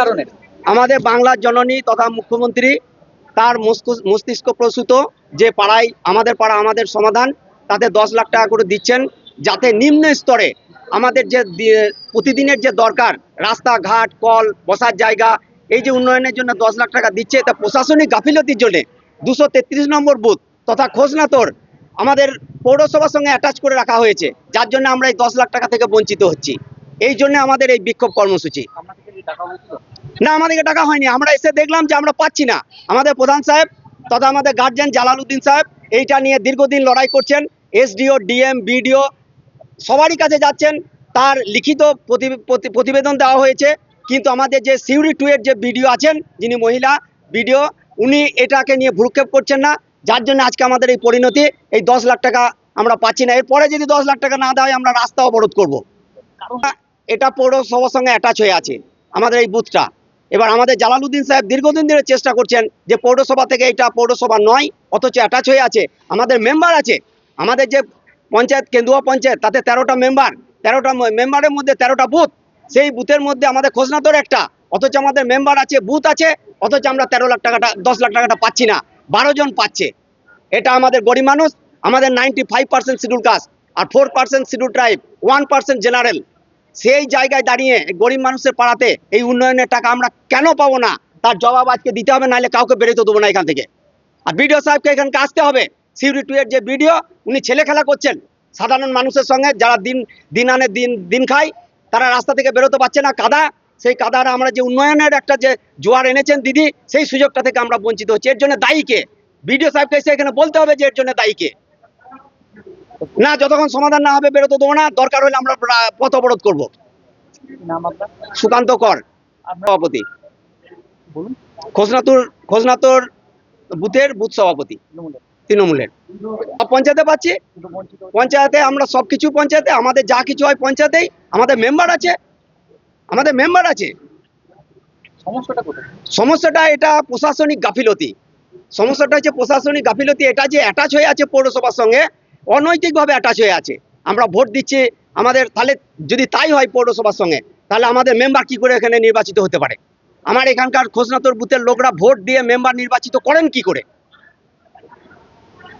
কারণে? আমাদের বাংলার জননী তথা মুখ্যমন্ত্রী তার মস্তিষ্ক প্রসূত যে পাড়ায় আমাদের পাড়া আমাদের সমাধান তাতে দশ লাখ টাকা করে দিচ্ছেন যাতে নিম্ন স্তরে আমাদের যে প্রতিদিনের যে দরকার রাস্তাঘাট কল বসার জায়গা এই যে উন্নয়নের জন্য দশ লাখ টাকা দিচ্ছে তা প্রশাসনিক গাফিলতির জন্য দুশো তেত্রিশ নম্বর বুথ তথা খোঁজনাতর আমাদের পৌরসভার সঙ্গে অ্যাটাচ করে রাখা হয়েছে যার জন্য আমরা এই দশ লাখ টাকা থেকে বঞ্চিত হচ্ছি। এই জন্য আমাদের এই বিক্ষোভ কর্মসূচি। না আমাদেরকে টাকা হয়নি। আমরা এসে দেখলাম যে আমরা পাচ্ছি না। আমাদের প্রধান সাহেব তথা আমাদের গার্জেন জালালউদ্দিন সাহেব এইটা নিয়ে দীর্ঘদিন লড়াই করছেন। এসডিও ডিএম বিডিও সবারই কাছে যাচ্ছেন। তার লিখিত প্রতি- প্রতি- প্রতিবেদন দেওয়া হয়েছে। কিন্তু আমাদের যে সিউড়ি টু এর যে বিডিও আছেন যিনি মহিলা বিডিও উনি এটাকে নিয়ে ভ্রুক্ষেপ করছেন না। যার জন্য আজকে আমাদের এই পরিণতি এই দশ লাখ টাকা আমরা পাচ্ছি না। এরপরে যদি দশ লাখ টাকা না দেওয়া হয় আমরা রাস্তা অবরোধ করব। এটা পৌরসভার সঙ্গে অ্যাটাচ হয়ে আছে। আমাদের এই বুথটা। এবার আমাদের জালালউদ্দিন সাহেব দীর্ঘদিন ধরে চেষ্টা করছেন যে পৌরসভা থেকে এটা পৌরসভা নয়, অথচ অ্যাটাচ হয়ে আছে। আমাদের মেম্বার আছে। আমাদের যে পঞ্চায়েত, কেন্দুয়া পঞ্চায়েত, তাতে তেরোটা মেম্বার তেরোটা মেম্বারের মধ্যে তেরোটা বুথ। সেই বুথের মধ্যে আমাদের খোঁজনাতর একটা। অথচ আমাদের মেম্বার আছে, বুথ আছে, অথচ আমরা তেরো লাখ টাকাটা, দশ লাখ টাকাটা পাচ্ছি না। বারো জন পাচ্ছে। এটা আমাদের গরিব মানুষ, আমাদের ninety five percent schedule caste আর four percent schedule tribe one percent general সেই জায়গায় দাঁড়িয়ে গরিব মানুষের পাড়াতে এই উন্নয়নের টাকা আমরা কেন পাবো না? তার জবাব আজকে দিতে হবে, নাহলে কাউকে বেরোতে দেবো না এখান থেকে। আর বিডিও সাহেবকে এখানকে আসতে হবে। সিউরি টু এর যে বিডিও, উনি ছেলে খেলা করছেন। সাধারণ মানুষের সঙ্গে যারা দিন দিন আনে, দিন দিন খায়, তারা রাস্তা থেকে বেরোতে পারছে না। কাদা, সেই কাদার আমরা যে উন্নয়নের একটা যে জোয়ার এনেছেন দিদি, সেই সুযোগটা থেকে আমরা বঞ্চিত হচ্ছি। এর জন্য দায়ী কে? বিডিও সাহেবকে এসে এখানে বলতে হবে যে এর জন্য দায়ী কে? না যতক্ষণ সমাধান না হবে বেরোতে দেবো না। দরকার হলে আমরা পথ অবরোধ করব। সুকান্ত কর সভাপতি। খোসনাতুর খোসনাতুর বুথের বুথ সভাপতি তৃণমূলের। পঞ্চায়েতে পাচ্ছি। পঞ্চায়েতে আমরা সব কিছু পঞ্চায়েতে আমাদের যা কিছু হয় পঞ্চায়েতেই আমাদের মেম্বার আছে। আমাদের মেম্বার আছে। সমস্যাটা এটা প্রশাসনিক গাফিলতি। সমস্যাটা হচ্ছে প্রশাসনিক গাফিলতি এটা যে অ্যাটাচ হয়ে আছে পৌরসভার সঙ্গে অনৈতিকভাবে অ্যাটাচ হয়ে আছে। আমরা ভোট দিচ্ছি, আমাদের তাহলে যদি তাই হয় পৌরসভার সঙ্গে, তাহলে আমাদের মেম্বার কি করে এখানে নির্বাচিত হতে পারে? আমার এখানকার খোসনাতর বুথের লোকরা ভোট দিয়ে মেম্বার নির্বাচিত করেন কি করে?